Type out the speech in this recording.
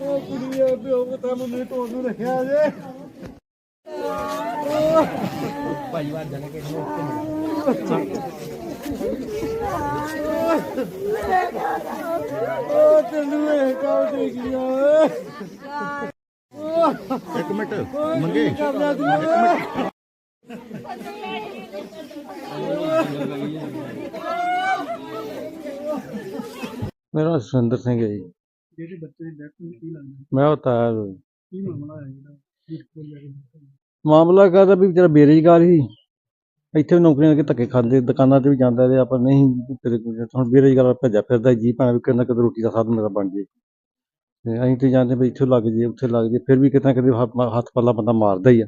ਉਹ ਕੁੜੀਏ ਪਿਓ ਪਤਾ ਮੈਨੂੰ ਢੋਲ ਨੂੰ ਰੱਖਿਆ ਜੇ। ਭਾਈ ਵਾਰ ਜਾਣੇ ਕਿ ਉਹ ਤੈਨੂੰ ਇਹ ਕਾਲ ਦੇ ਗਿਆ ਇੱਕ ਮਿੰਟ ਮੰਗੇ। ਮੇਰਾ ਨਾਮ ਸੁਰਿੰਦਰ ਸਿੰਘ ਹੈ ਜੀ। ਜਿਹੜੇ ਬੱਚੇ ਦੀ ਡੈਥ ਹੋਈ ਕੀ ਲੱਗਦਾ? ਮੈਂ ਉਹ ਤਾਇਆ ਜੀ। ਕੀ ਮਾਮਲਾ ਹੈ ਜਿਹੜਾ ਇਸ ਕੋਲ ਜਾ ਕੇ ਮਾਮਲਾ ਕਾਹਦਾ ਵੀ ਵਿਚਾਰਾ ਬੇਰੁਜ਼ਗਾਰ ਸੀ। ਇੱਥੇ ਵੀ ਨੌਕਰੀਆਂ ਦੇ ਧੱਕੇ ਖਾਂਦੇ ਦੁਕਾਨਾਂ ਤੇ ਵੀ ਜਾਂਦਾ ਰਿਹਾ। ਪਰ ਨਹੀਂ ਤੇਰੇ ਕੋਲ ਹੁਣ ਬੇਰੁਜ਼ਗਾਰ ਭੱਜਾ ਫਿਰਦਾ ਜੀ ਭਾਵੇਂ ਵੀ ਕਿੰਨਾ ਕਿਤੇ ਰੋਟੀ ਦਾ ਸਾਧਨ ਮੇਰਾ ਬਣ ਜੇ। ਤੇ ਅਸੀਂ ਤੇ ਜਾਂਦੇ ਵੀ ਇੱਥੇ ਲੱਗ ਜੇ ਉੱਥੇ ਲੱਗ ਜੇ ਫਿਰ ਵੀ ਕਿਤੇ ਨਾ ਕਿਤੇ ਹੱਥ ਹੱਥ ਪੱਲਾ ਬੰਦਾ ਮਾਰਦਾ ਹੀ ਆ।